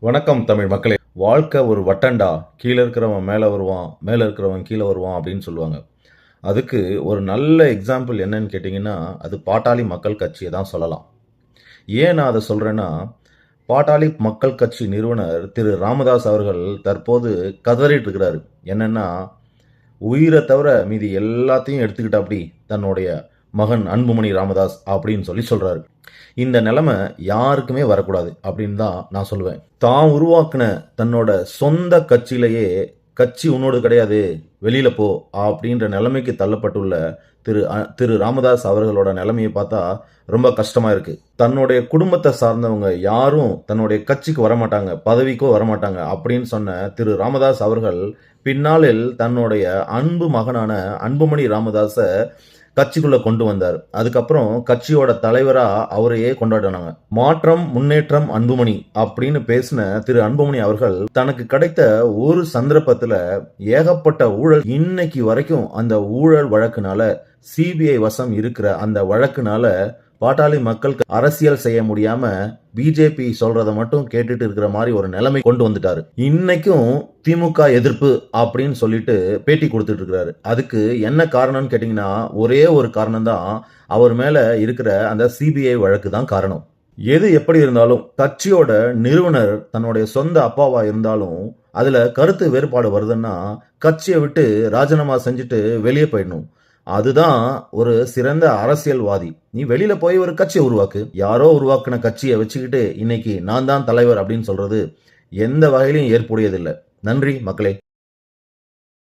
வணக்கம் தமிழ் மக்களே. வாழ்க்கை ஒரு வட்டண்டா? கீழே இருக்கிறவன் மேலே வருவான் மேலே இருக்கிறவன் கீழே வருவான் அப்படின்னு சொல்லுவாங்க. அதுக்கு ஒரு நல்ல எக்ஸாம்பிள் என்னன்னு கேட்டிங்கன்னா அது பாட்டாளி மக்கள் கட்சியை தான் சொல்லலாம். ஏன் நான் அதை சொல்கிறேன்னா பாட்டாளி மக்கள் கட்சி நிறுவனர் திரு ராமதாஸ் அவர்கள் தற்போது கதறிட்டு இருக்கிறாரு. என்னென்னா உயிரை தவிர மீதி எல்லாத்தையும் எடுத்துக்கிட்டாப்படி தன்னுடைய மகன் அன்புமணி ராமதாஸ் அப்படின்னு சொல்லி சொல்கிறாரு இந்த நிலைமை யாருக்குமே வரக்கூடாது அப்படின்னு தான் நான் சொல்லுவேன். தான் உருவாக்குன தன்னோட சொந்த கட்சியிலேயே கட்சி உன்னோடு கிடையாது வெளியில் போ அப்படின்ற நிலைமைக்கு தள்ளப்பட்டுள்ள திரு திரு ராமதாஸ் அவர்களோட நிலைமையை பார்த்தா ரொம்ப கஷ்டமாக இருக்கு. தன்னுடைய குடும்பத்தை சார்ந்தவங்க யாரும் தன்னுடைய கட்சிக்கு வரமாட்டாங்க பதவிக்கோ வரமாட்டாங்க அப்படின்னு சொன்ன திரு ராமதாஸ் அவர்கள் பின்னாளில் தன்னுடைய அன்பு மகனான அன்புமணி ராமதாஸை கட்சிக்குள்ள கொண்டு வந்தார். அதுக்கப்புறம் கட்சியோட தலைவரா அவரையே கொண்டாடினாங்க. மாற்றம் முன்னேற்றம் அன்புமணி அப்படின்னு பேசின திரு அன்புமணி அவர்கள் தனக்கு கிடைத்த ஒரு சந்தர்ப்பத்துல ஏகப்பட்ட ஊழல் இன்னைக்கு வரைக்கும் அந்த ஊழல் வழக்குனால சிபிஐ வசம் இருக்கிற அந்த வழக்குனால பாட்டாளி மக்கள் அரசியல் செய்ய முடியாம பிஜேபி சொல்றதை மட்டும் கேட்டுட்டு இருக்கிற மாதிரி ஒரு நிலைமை கொண்டு வந்துட்டாரு. இன்னைக்கும் திமுக எதிர்ப்பு அப்படின்னு சொல்லிட்டு பேட்டி கொடுத்துட்டு இருக்கிறாரு. அதுக்கு என்ன காரணம்னு கேட்டிங்கன்னா ஒரே ஒரு காரணம் தான் அவர் மேல இருக்கிற அந்த சிபிஐ வழக்கு தான் காரணம். எது எப்படி இருந்தாலும் கட்சியோட நிறுவனர் தன்னுடைய சொந்த அப்பாவா இருந்தாலும் அதுல கருத்து வேறுபாடு வருதுன்னா கட்சியை விட்டு ராஜினாமா செஞ்சுட்டு வெளியே போயிடணும். அதுதான் ஒரு சிறந்த அரசியல்வாதி. நீ வெளியில போய் ஒரு கட்சியை உருவாக்கு. யாரோ உருவாக்குன கட்சியை வச்சுக்கிட்டு இன்னைக்கு நான் தான் தலைவர் அப்படின்னு சொல்றது எந்த வகையிலும் ஏற்புடையதில்லை. நன்றி மக்களே.